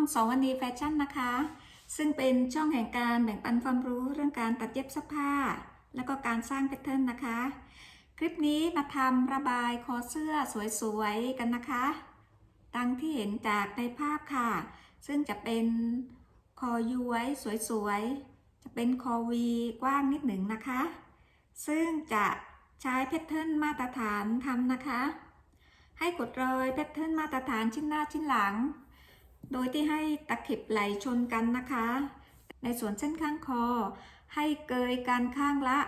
สู่ช่องสวนีแฟชั่นนะคะ ซึ่งเป็นช่องแห่งการแบ่งปันความรู้เรื่องการตัดเย็บเสื้อผ้า แล้วก็การสร้างแพทเทิร์นนะคะ คลิปนี้มาทำระบายคอเสื้อสวยๆกันนะคะดังที่เห็นจากในภาพค่ะ ซึ่งจะเป็นคอย้วยสวยๆ จะเป็นคอวีกว้างนิดหนึ่งนะคะ ซึ่งจะใช้แพทเทิร์นมาตรฐานทำนะคะ ให้กดรอยแพทเทิร์นมาตรฐานชิ้นหน้าชิ้นหลัง โดยที่ให้ตะเข็บไหลชนกันนะคะ ในส่วนเส้นข้างคอ ให้เกยกันข้างละ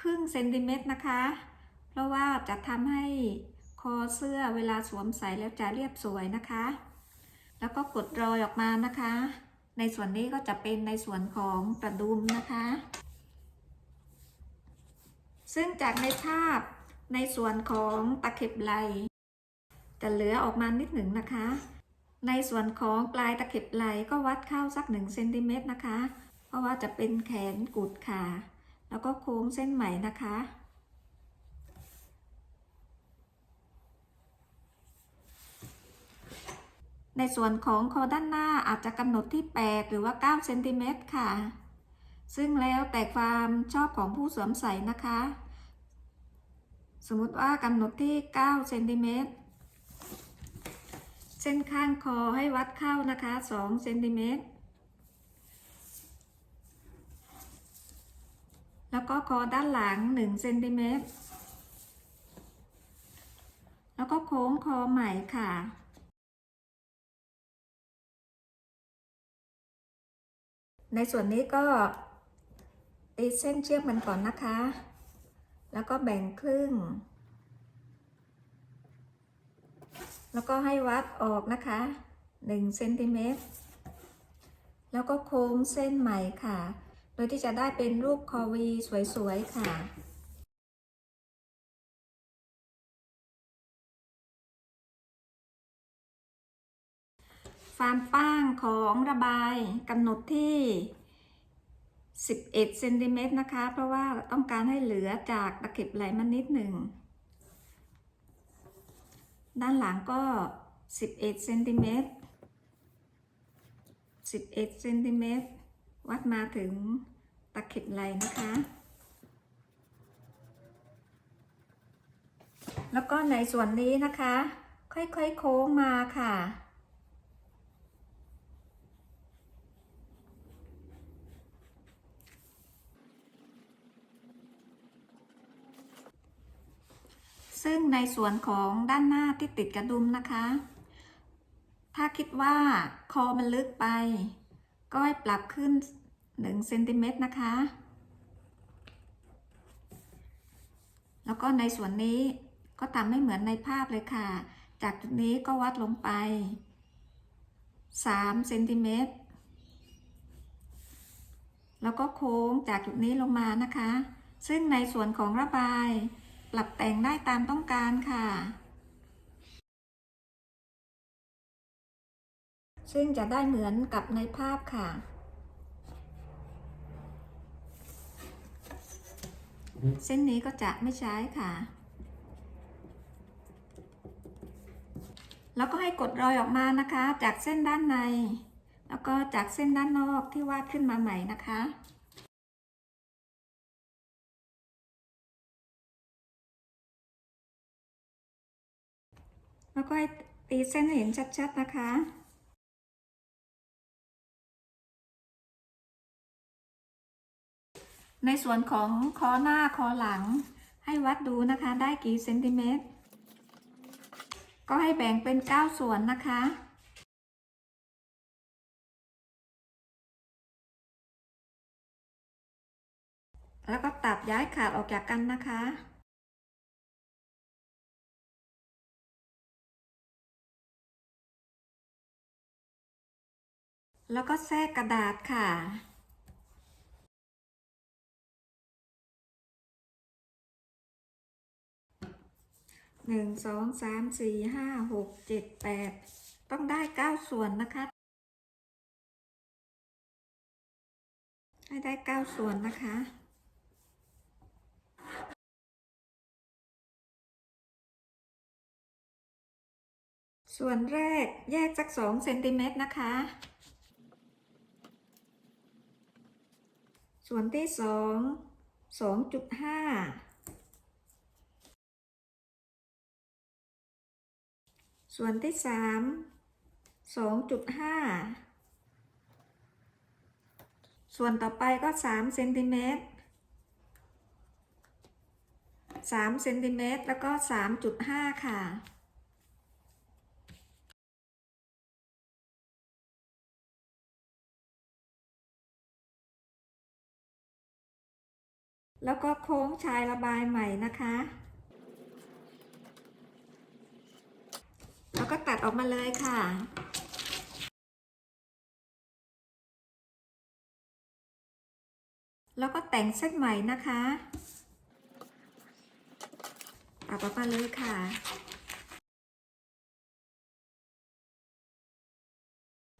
ครึ่งเซนติเมตรนะคะ เพราะว่าจะทำให้คอเสื้อเวลาสวมใส่แล้วจะเรียบสวยนะคะ แล้วก็กดรอยออกมานะคะ ในส่วนนี้ก็จะเป็นในส่วนของกระดุมนะคะ ซึ่งจากในภาพในส่วนของตะเข็บไหลจะเหลือออกมานิดหนึ่งนะคะ ในส่วนของปลายตะเข็บไหลก็วัดเข้าสักหนึ่งเซนติเมตรนะคะ เพราะว่าจะเป็นแขนกุดค่ะแล้วก็โค้งเส้นใหมนะคะ ในส่วนของคอด้านหน้าอาจจะกำหนดที่ 8 หรือว่า 9 เซนติเมตรค่ะ ซึ่งแล้วแต่ความชอบของผู้สวมใส่นะคะ สมมติว่ากำหนดที่ 9 เซนติเมตร เส้นข้างคอให้วัดเข้านะคะ2เซนติเมตร แล้วก็คอด้านหลัง1เซนติเมตร แล้วก็โค้งคอใหม่ค่ะในส่วนนี้ก็ตีเส้นเชือกมันก่อนนะคะ แล้วก็แบ่งครึ่ง แล้วก็ให้วัดออกนะคะ1เซนติเมตรแล้วก็โค้งเส้นใหม่ค่ะ โดยที่จะได้เป็นรูปคอวีสวยๆค่ะความป้างของระบายกำหนดที่ 11เซนติเมตรนะคะ เพราะว่าต้องการให้เหลือจากตะเข็บไหลมานิดหนึ่ง ด้านหลังก็ 11เซนติเมตร11เซนติเมตรวัดมาถึงตะเข็บไหลนะคะ แล้วก็ในส่วนนี้นะคะ ค่อยๆโค้งมาค่ะ งในส่วนของด้านหน้าที่ติดกระดุมนะคะ ถ้าคิดว่าคอมันลึกไป ก็ให้ปรับขึ้น1เซนติเมตรนะคะ แล้วก็ในส่วนนี้ก็ทำให้เหมือนในภาพเลยค่ะ จากจุดนี้ก็วัดลงไป3เซนติเมตร แล้วก็โค้งจากจุดนี้ลงมานะคะ ซึ่งในส่วนของระบาย ปรับแต่งได้ตามต้องการค่ะ ซึ่งจะได้เหมือนกับในภาพค่ะ เส้นนี้ก็จะไม่ใช้ค่ะ แล้วก็ให้กดรอยออกมานะคะ จากเส้นด้านใน แล้วก็จากเส้นด้านนอกที่วาดขึ้นมาใหม่นะคะ แล้วก็ให้ตีเส้นให้เห็นชัดๆนะคะ ในส่วนของคอหน้าคอหลัง ให้วัดดูนะคะได้กี่เซนติเมตร ก็ให้แบ่งเป็น 9 ส่วนนะคะแล้วก็ตัดย้ายขาดออกจากกันนะคะ แล้วก็แทรกกระดาษค่ะ หนึ่งสองสามสี่ห้าหกเจ็ดแปดต้องได้เก้าส่วนนะคะ ให้ได้เก้าส่วนนะคะส่วนแรกแยกสักสองเซนติเมตรนะคะ ส่วนที่สองสองจุดห้าส่วนที่สามสองจุดห้าส่วนต่อไปก็สามเซนติเมตรสามเซนติเมตรแล้วก็สามจุดห้าค่ะ แล้วก็โค้งชายระบายใหม่นะคะ แล้วก็ตัดออกมาเลยค่ะ แล้วก็แต่งเส้นใหม่นะคะ ตัดออกมาเลยค่ะ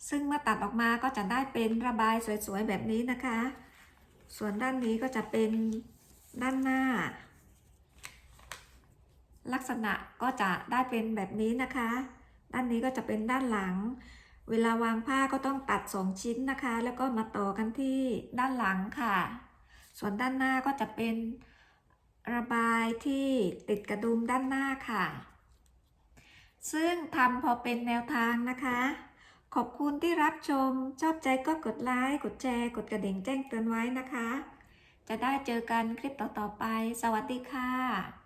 ซึ่งเมื่อตัดออกมาก็จะได้เป็นระบายสวยๆแบบนี้นะคะ ส่วนด้านนี้ก็จะเป็นด้านหน้า ลักษณะก็จะได้เป็นแบบนี้นะคะ ด้านนี้ก็จะเป็นด้านหลัง เวลาวางผ้าก็ต้องตัดสองชิ้นนะคะ แล้วก็มาต่อกันที่ด้านหลังค่ะ ส่วนด้านหน้าก็จะเป็นระบายที่ติดกระดุมด้านหน้าค่ะ ซึ่งทำพอเป็นแนวทางนะคะ ขอบคุณที่รับชม ชอบใจก็กดไลค์ กดแชร์ กดกระดิ่งแจ้งเตือนไว้นะคะ จะได้เจอกันคลิปต่อๆไป สวัสดีค่ะ